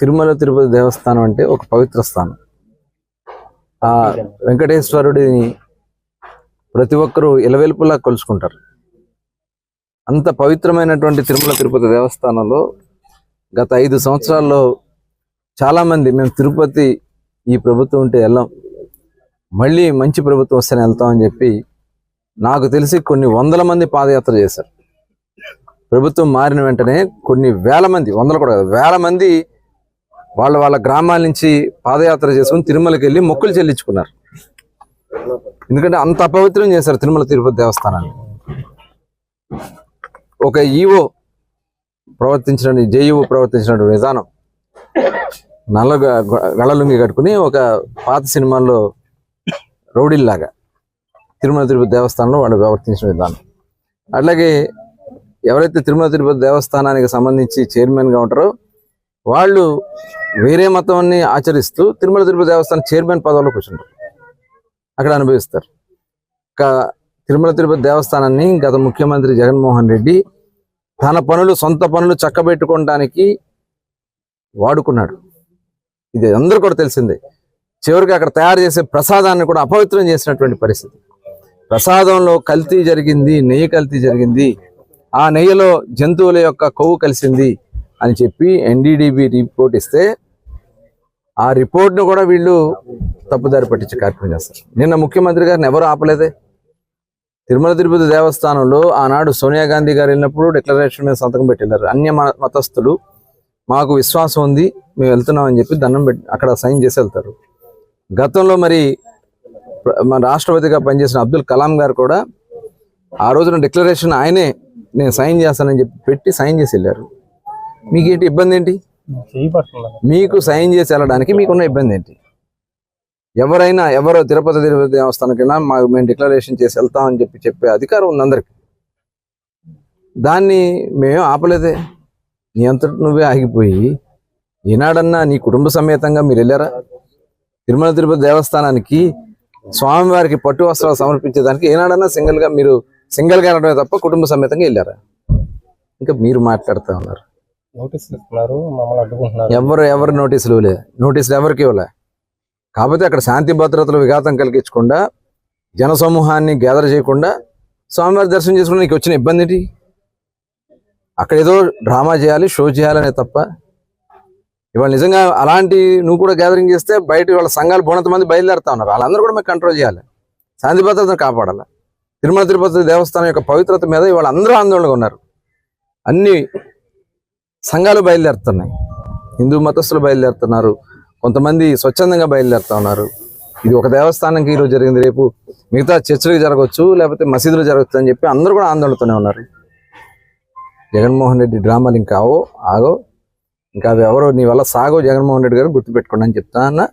తిరుమల తిరుపతి దేవస్థానం అంటే ఒక పవిత్ర స్థానం. ఆ వెంకటేశ్వరుడిని ప్రతి ఒక్కరూ ఇలవెల్పులా కొలుచుకుంటారు. అంత పవిత్రమైనటువంటి తిరుమల తిరుపతి దేవస్థానంలో గత ఐదు సంవత్సరాల్లో చాలా మంది మేము తిరుపతి ఈ ప్రభుత్వం ఉంటే వెళ్ళాం. మళ్ళీ మంచి ప్రభుత్వం వస్తేనే వెళ్తామని చెప్పి నాకు తెలిసి కొన్ని వందల మంది పాదయాత్ర చేశారు. ప్రభుత్వం మారిన వెంటనే కొన్ని వేల మంది వందలు కూడా వేల మంది వాళ్ళ వాళ్ళ గ్రామాల నుంచి పాదయాత్ర చేసుకుని తిరుమలకి వెళ్ళి మొక్కులు చెల్లించుకున్నారు. ఎందుకంటే అంత అపవిత్రం చేశారు తిరుమల తిరుపతి దేవస్థానాన్ని. ఒక ఈవో ప్రవర్తించిన జేఈఓ ప్రవర్తించిన విధానం నల్ల గ- గ- గళలుంగి కట్టుకుని ఒక పాత సినిమాల్లో రౌడీల్లాగా తిరుమల తిరుపతి దేవస్థానంలో వాళ్ళు ప్రవర్తించిన విధానం. అట్లాగే ఎవరైతే తిరుమల తిరుపతి దేవస్థానానికి సంబంధించి చైర్మన్గా ఉంటారో వాళ్ళు వేరే మతాన్ని ఆచరిస్తూ తిరుమల తిరుపతి దేవస్థానం చైర్మన్ పదవిలో కూర్చుంటారు. అక్కడ అనుభవిస్తారు. ఇంకా తిరుమల తిరుపతి దేవస్థానాన్ని గత ముఖ్యమంత్రి జగన్మోహన్ రెడ్డి తన పనులు సొంత పనులు చక్కబెట్టుకోవడానికి వాడుకున్నాడు. ఇది అందరూ కూడా తెలిసిందే. చివరికి అక్కడ తయారు చేసే ప్రసాదాన్ని కూడా అపవిత్రం చేసినటువంటి పరిస్థితి. ప్రసాదంలో కల్తీ జరిగింది నెయ్యి కల్తీ జరిగింది. ఆ నెయ్యిలో జంతువుల యొక్క కొవ్వు కలిసింది. అని చెప్పి ఎన్డీడీబీ రిపోర్ట్ ఇస్తే ఆ రిపోర్ట్ను కూడా వీళ్ళు తప్పుదారి పట్టించే కార్యక్రమం చేస్తారు. నిన్న ముఖ్యమంత్రి గారిని ఎవరు ఆపలేదే? తిరుమల తిరుపతి దేవస్థానంలో ఆనాడు సోనియా గాంధీ గారు వెళ్ళినప్పుడు డిక్లరేషన్ మీద సంతకం పెట్టినారు. అన్య మ- మతస్థులు మాకు విశ్వాసం ఉంది మేము వెళ్తున్నామని చెప్పి దండం పెట్టి అక్కడ సైన్ చేసి వెళ్తారు. గతంలో మరి మన రాష్ట్రపతిగా పనిచేసిన అబ్దుల్ కలాం గారు కూడా ఆ రోజున డిక్లరేషన్ ఆయనే నేను సైన్ చేస్తానని చెప్పి పెట్టి సైన్ చేసి వెళ్ళారు. మీకేంటి ఇబ్బంది ఏంటి? మీకు సైన్ చేసి వెళ్ళడానికి మీకున్న ఇబ్బంది ఏంటి? ఎవరైనా ఎవరో తిరుపతి తిరుపతి దేవస్థానానికి వెళ్ళినా మాకు మేము డిక్లరేషన్ చేసి వెళ్తామని చెప్పి చెప్పే అధికారం ఉంది అందరికి. దాన్ని మేము ఆపలేదే. నీ అంతటి నువ్వే ఆగిపోయి ఈనాడన్నా నీ కుటుంబ సమేతంగా మీరు వెళ్ళారా? తిరుమల తిరుపతి దేవస్థానానికి స్వామివారికి పట్టు వస్త్రాలు సమర్పించేదానికి ఏనాడన్నా సింగిల్గా మీరు సింగిల్గా వెళ్ళడమే తప్ప కుటుంబ సమేతంగా వెళ్ళారా? ఇంకా మీరు మాట్లాడుతూ ఉన్నారు. నోటీసులు ఇస్తున్నారు మమ్మల్ని అడ్డుకుంటున్నారు. ఎవరు ఎవరు నోటీసులు ఇవ్వలే? నోటీసులు ఎవరికి ఇవ్వలే? కాకపోతే అక్కడ శాంతి భద్రతలు విఘాతం కలిగించకుండా జన సమూహాన్ని గ్యాదర్ చేయకుండా స్వామివారి దర్శనం చేసుకుని నీకు వచ్చిన ఇబ్బంది ఏంటి? అక్కడ ఏదో డ్రామా చేయాలి షో చేయాలనే తప్ప ఇవాళ నిజంగా అలాంటి నువ్వు కూడా గ్యాదరింగ్ చేస్తే బయట వాళ్ళ సంఘాలు బోనంత మంది బయలుదేరుతా ఉన్నారు. వాళ్ళందరూ కూడా మేము కంట్రోల్ చేయాలి. శాంతి భద్రతను కాపాడాలి. తిరుమల తిరుపతి దేవస్థానం యొక్క పవిత్రత మీద ఇవాళ అందరూ ఆందోళనగా ఉన్నారు. అన్ని సంఘాలు బయలుదేరుతున్నాయి. హిందూ మతస్థులు బయలుదేరుతున్నారు. కొంతమంది స్వచ్ఛందంగా బయలుదేరుతా ఉన్నారు. ఇది ఒక దేవస్థానంకి ఈరోజు జరిగింది. రేపు మిగతా చర్చలకు జరగవచ్చు లేకపోతే మసీదులు జరగచ్చు అని చెప్పి అందరూ కూడా ఆందోళనతోనే ఉన్నారు. జగన్మోహన్ రెడ్డి డ్రామాలు ఇంకా ఆగో. ఇంకా అవి ఎవరో నీ వల్ల సాగో జగన్మోహన్ రెడ్డి గారు గుర్తుపెట్టుకోండి అని చెప్తా అన్నా.